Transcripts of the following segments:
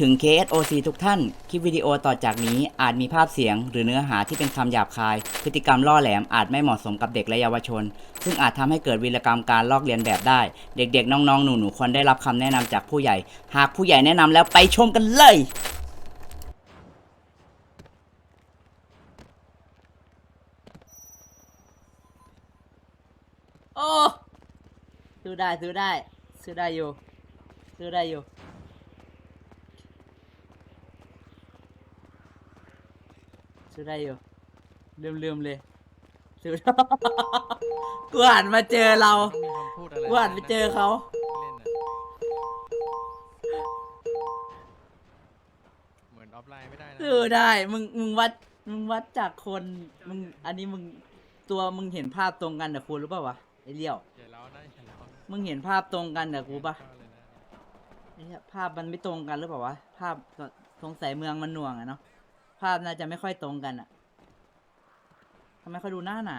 ถึง KSOC ทุกท่าน คลิปวิดีโอต่อจากนี้อาจมีภาพเสียง หรือเนื้อหาที่เป็นคำหยาบคาย พฤติกรรมล่อแหลมอาจไม่เหมาะสมกับเด็กและเยาวชน ซึ่งอาจทำให้เกิดวีรกรรมการลอกเลียนแบบได้ เด็กๆ น้องๆ หนูๆ ควรได้รับคำแนะนำจากผู้ใหญ่ หากผู้ใหญ่แนะนำแล้วไปชมกันเลยโอ้ซื้อได้ซื้อได้ซื้อได้อยู่ซื้อได้อยู่ ซื้อได้อยู่ลืมลืมๆเลยซื้อ กูหันมาเจอเราต้องมีคำพูดอะไรกูหันไปเจอเขา เล่นน่ะเหมือนออฟไลน์ไม่ได้นะซื้อได้ มึง มึงวัด มึงวัดจากคน มึง อันนี้มึง ตัวมึงเห็นภาพตรงกันกับกูหรือเปล่าวะไอ้เลี้ยว อย่าเล้านะอย่าเล้านะมึงเห็นภาพตรงกันกับกูปะเข้าเลยนะไอ้เหี้ยภาพมันไม่ตรงกันหรือเปล่าวะ ภาพสงสัยเมืองมันหน่วงอะเนาะ ภาพน่าจะไม่ค่อยตรงกันอะทำไมเขาดูหน้าหนา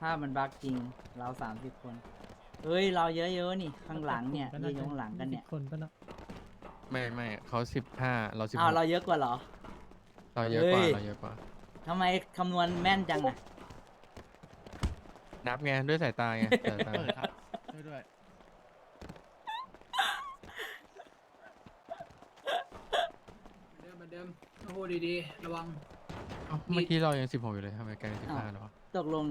ภาพมันบักจริง เราสามสิบคนเฮ้ย เราเยอะๆนี่ ข้างหลังเนี่ยยืนอยู่ข้างหลังกันเนี่ย คนก็นะ ไม่ไม่เขาสิบห้าเราสิบอ้าวเราเยอะกว่าเหรอ เราเยอะกว่าเฮ้ย เราเยอะกว่าทำไมคำนวณแม่นจังอะนับไงด้วยสายตาไงสายตาเปิดครับช่วยด้วยเหมือนเดิมเหมือนเดิมโอ้โหดีๆ ระวัง เอ้าเมื่อกี้เรายังสิบหกอยู่เลยทำไมกลายเป็นสิบห้าแล้ววะตกลง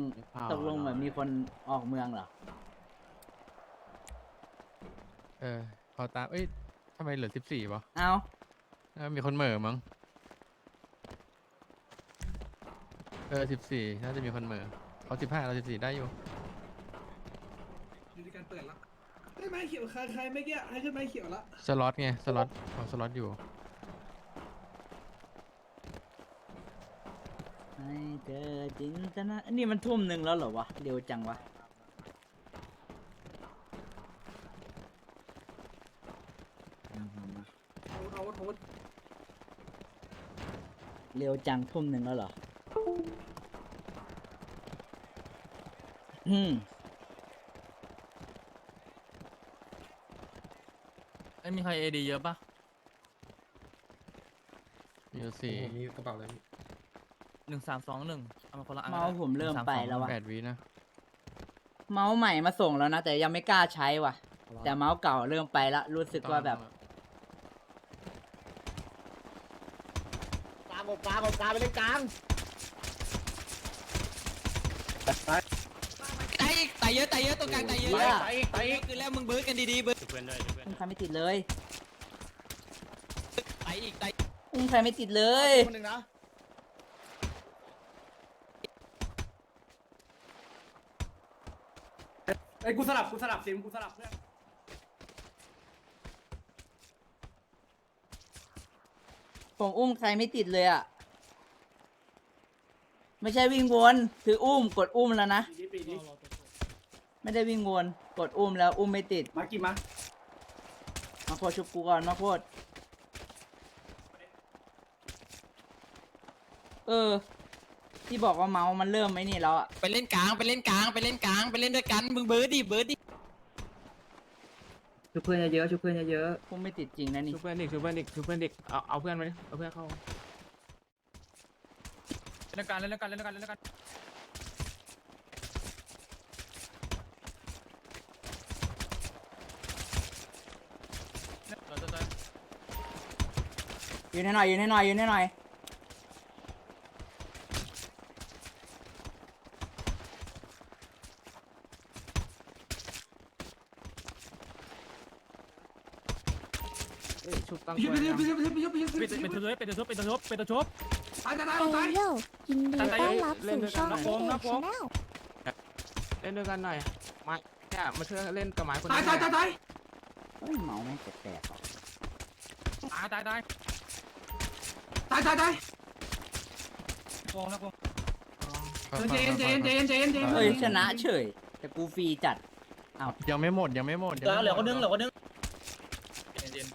ตกลงเหมือนมีคนออกเมืองเหรอ เออพอตามเอ้ยทำไมเหลือสิบสี่วะเอาเออมีคนเหม่อมั้ง เออสิบสี่น่าจะมีคนเหม่อเขาสิบห้าเราสิบสี่ได้อยู่ อยู่ที่การเปิดละได้ไม้เขียวใครใครไม่เกี้ยให้ขึ้นไม้เขียวละสล็อตไง สล็อตเอาสล็อตอยู่ ให้เธอจินตนาอันนี้มันทุ่มหนึ่งแล้วเหรอวะ เร็วจังวะ เอาเอาโทษเร็วจังทุ่มหนึ่งแล้วเหรอ อืมไอ้ยมีใครเอดีเยอะปะอยู่สี่มีกระเป๋าเลยหนึ่งสามสองหนึ่งเอามาคนละอันเมาส์ผมเริ่มไปแล้ววะแปดวินะเมาส์ใหม่มาส่งแล้วนะ แต่ยังไม่กล้าใช้ว่ะ แต่เมาส์เก่าเริ่มไปล้วรู้สึกว่าแบบ กลางก บกลางกบกลางไปเลยกลางตายอีกตายเยอะตายเยอะตรงกลางตายเยอะเหี้ยไปอีกไปอีกคือแล้วมึงเบิร์ดกันดีๆเบิร์ดอุ้มใครไม่ติดเลยตายอีกตายอุ้มใครไม่ติดเลยคนหนึ่งนะไอ้ยกูสลับกูสลับซิมกูสลับเพื่อน ผมอุ้มใครไม่ติดเลยอะ ไม่ใช่วิ่งวนคืออุ้มกดอุ้มแล้วนะ ปีนี้ปีนี้ไม่ได้วิ่งวนกดอุ้มแล้วอุ้มไม่ติด มากี่มามาโคตรชุบกูก่อนมาโคตรเออ ที่บอกว่าเมาส์มันเริ่มไหมนี่แล้วอะไปเล่นกลางไปเล่นกลางไปเล่นกลางไปเล่นด้วยกันมึงเบิร์ดดิเบิร์ดดิ ชุบเพื่อนเยอะๆชุบเพื่อนเยอะอุ้มไม่ติดจริงนะนี่ชูเพื่อนอีกชูเพื่อนอีกชูเพื่อนอีกเอาเอาเพื่อนมาดิเอาเพื่อนเข้าเล่นกันเล่นกันเล่นกันเล่นกันยืนให้หน่อยยืนให้หน่อยยืนให้หน่อย เอ้ยชุบตั้งไปชุบไปชุบไปชุบไปชุบไปชุบไปเป็นชุบเป็นตัวชุบเป็นตัวชุบเป็นตัวชุบเป็นตัวชุบตายตายตายเอตายโยยินดีตั้งใจต้อนรับเล่นสู่ด้วยกันช่องนะเอโค้งนะเอโค้ชางแนลเล่นด้วยกันหน่อยมาเนี่ยมาช่วยเล่นกับหมายคนตายนี้ตายตายตายเฮ้ยเมาส์แม่งแปลกๆว่ะตายตายตายตายตายตายโกงนะโกงเจนเจนเจนเจนเจนเฮ้ยชนะเฉย แต่กูฟรีจัดยังไม่หมดยังไม่หมดเหลือเหลือคนนึงเหลือคนนึงเย็น เ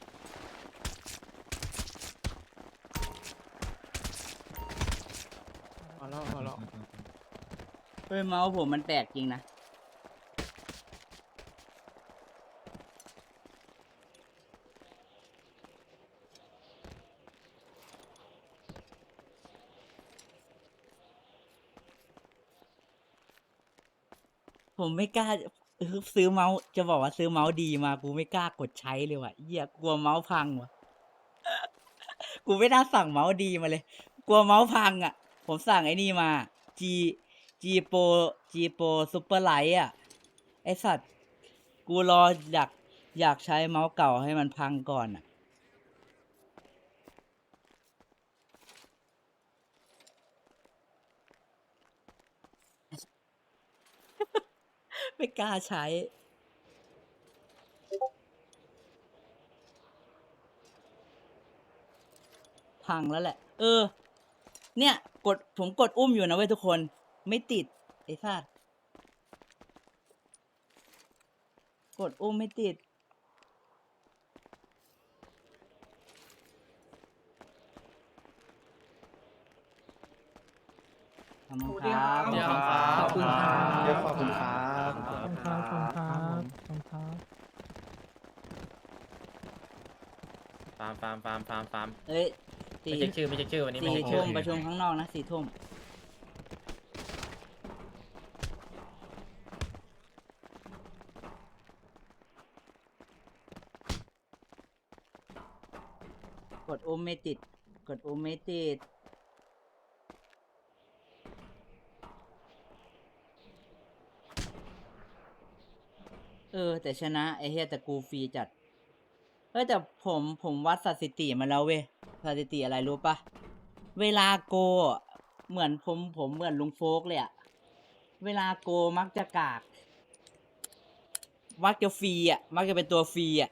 ฮ้ยเมาส์ผมมันแปลกจริงนะ ผมไม่กล้าซื้อเมาส์จะบอกว่าซื้อเมาส์ดีมา กูไม่กล้ากดใช้เลยว่ะเหี้ยกลัวเมาส์พังว่ะ กูไม่น่าสั่งเมาส์ดีมาเลย กลัวเมาส์พังอะ ผมสั่งไอ้นี่มา G G Pro G Pro Super Light อะ ไอสัตว์ กูรออยากอยากใช้เมาส์เก่าให้มันพังก่อนอะ ไม่กล้าใช้ พังแล้วแหละ เออ เนี่ย กดผมกดอุ้มอยู่นะเว้ยทุกคน ไม่ติด ไอ้สัสกดอุ้มไม่ติด ขอบคุณครับเดี๋ยวขอบคุณครับเดี๋ยวขอบคุณครับขอบคุณครับขอบคุณครับขอบคุณครับฟาร์มฟาร์มฟาร์มฟาร์มฟาร์มเอ้ยสี่ไม่เช็คชื่อไม่เช็คชื่อวันนี้ไม่สี่เช็คชื่ทุ่อมประชุมข้างนอกนะสี่ทุ่ม กดอุ้มไม่ติด กดอุ้มไม่ติด เออ แต่ชนะ ไอ้เฮียแต่กูฟรีจัดเฮ้แต่ผมผมวัดสถิติมาแล้วเว้ยสถิติอะไรรู้ปะเวลาโก เหมือนผมผมเหมือนลุงโฟกเลยอะเวลาโกมักจะกาก มักจะฟรีอะมักจะเป็นตัวฟรีอะ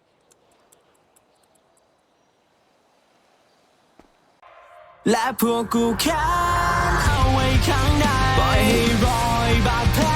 และพวกกูแค้นเอาไว้ข้างในปล่อยให้รอยบาดแผล